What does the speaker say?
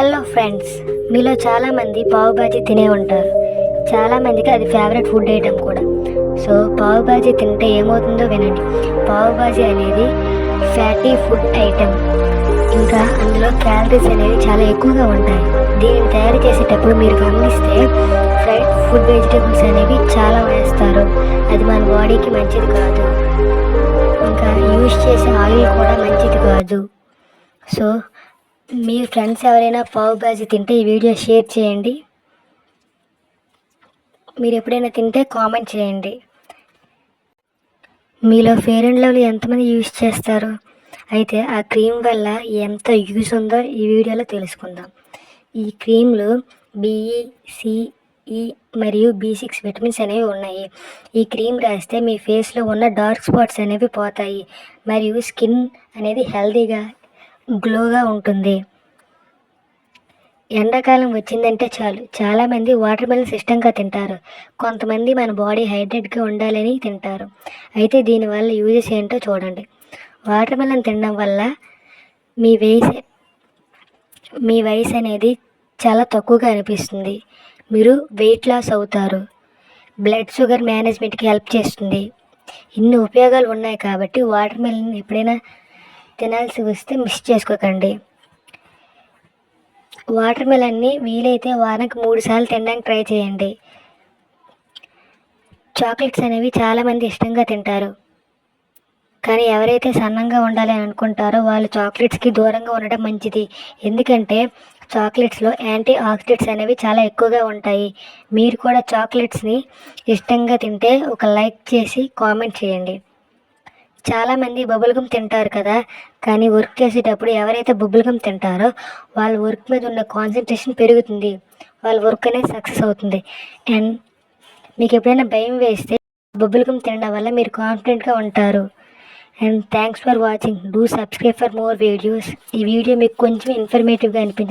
Hello friends మీలో చాలామంది పావుబాజీ తినే ఉంటారు. చాలామందికి అది ఫేవరెట్ ఫుడ్ ఐటెం కూడా. సో పావుబాజీ తింటే ఏమవుతుందో వినండి. పావుబాజీ అనేది ఫ్యాటీ ఫుడ్ ఐటెం ఇంకా అందులో క్యాలరీస్ అనేవి చాలా ఎక్కువగా ఉంటాయి. దీనిని తయారు చేసేటప్పుడు మీరు గమనిస్తే ఫ్రైడ్ ఫుడ్ వెజిటేబుల్స్ అనేవి చాలా వేస్తారు. అది మన బాడీకి మంచిది కాదు. ఇంకా యూజ్ చేసే ఆయిల్ కూడా మంచిది కాదు. సో మీ ఫ్రెండ్స్ ఎవరైనా పావు బాజీ తింటే ఈ వీడియో షేర్ చేయండి. మీరు ఎప్పుడైనా తింటే కామెంట్ చేయండి. మీలో ఫేర్ అండ్ లవ్లీ ఎంతమంది యూజ్ చేస్తారు? అయితే ఆ క్రీమ్ వల్ల ఎంత యూజ్ ఉందో ఈ వీడియోలో తెలుసుకుందాం. ఈ క్రీమ్లు బిఈ సిఈ మరియు బి సిక్స్ విటమిన్స్ అనేవి ఉన్నాయి. ఈ క్రీమ్ రాస్తే మీ ఫేస్లో ఉన్న డార్క్ స్పాట్స్ అనేవి పోతాయి. మరియు స్కిన్ అనేది హెల్తీగా గ్లోగా ఉంటుంది. ఎండాకాలం వచ్చిందంటే చాలు. చాలామంది వాటర్ మెలన్స్ ఇష్టంగా తింటారు. కొంతమంది మన బాడీ హైడ్రేట్గా ఉండాలని తింటారు. అయితే దీనివల్ల యూజెస్ ఏంటో చూడండి. వాటర్ మెలన్ తినడం వల్ల మీ వయసు మీ వయసు అనేది చాలా తక్కువగా అనిపిస్తుంది. మీరు వెయిట్ లాస్ అవుతారు. బ్లడ్ షుగర్ మేనేజ్మెంట్కి హెల్ప్ చేస్తుంది. ఇన్ని ఉపయోగాలు ఉన్నాయి కాబట్టి వాటర్ మెలన్ ఎప్పుడైనా తినాల్సి వస్తే మిస్ చేసుకోకండి. వాటర్ మెలన్ని వీలైతే వారానికి మూడు సార్లు తినడానికి ట్రై చేయండి. చాక్లెట్స్ అనేవి చాలామంది ఇష్టంగా తింటారు. కానీ ఎవరైతే సన్నంగా ఉండాలి అని అనుకుంటారో వాళ్ళు చాక్లెట్స్కి దూరంగా ఉండడం మంచిది. ఎందుకంటే చాక్లెట్స్లో యాంటీ ఆక్సిడెంట్స్ అనేవి చాలా ఎక్కువగా ఉంటాయి. మీరు కూడా చాక్లెట్స్ని ఇష్టంగా తింటే ఒక లైక్ చేసి కామెంట్ చేయండి. చాలామంది బబుల్ తింటారు కదా కానీ వర్క్ చేసేటప్పుడు ఎవరైతే బబుల్ తింటారో వాళ్ళ వర్క్ మీద ఉన్న కాన్సన్ట్రేషన్ పెరుగుతుంది. వాళ్ళ వర్క్ అనేది సక్సెస్ అవుతుంది. అండ్ మీకు ఎప్పుడైనా భయం వేస్తే బబుల్ తినడం వల్ల మీరు కాన్ఫిడెంట్గా ఉంటారు. And thanks for watching do subscribe for more videos ఈ వీడియో మీకు కొంచెం ఇన్ఫర్మేటివ్గా అనిపించింది.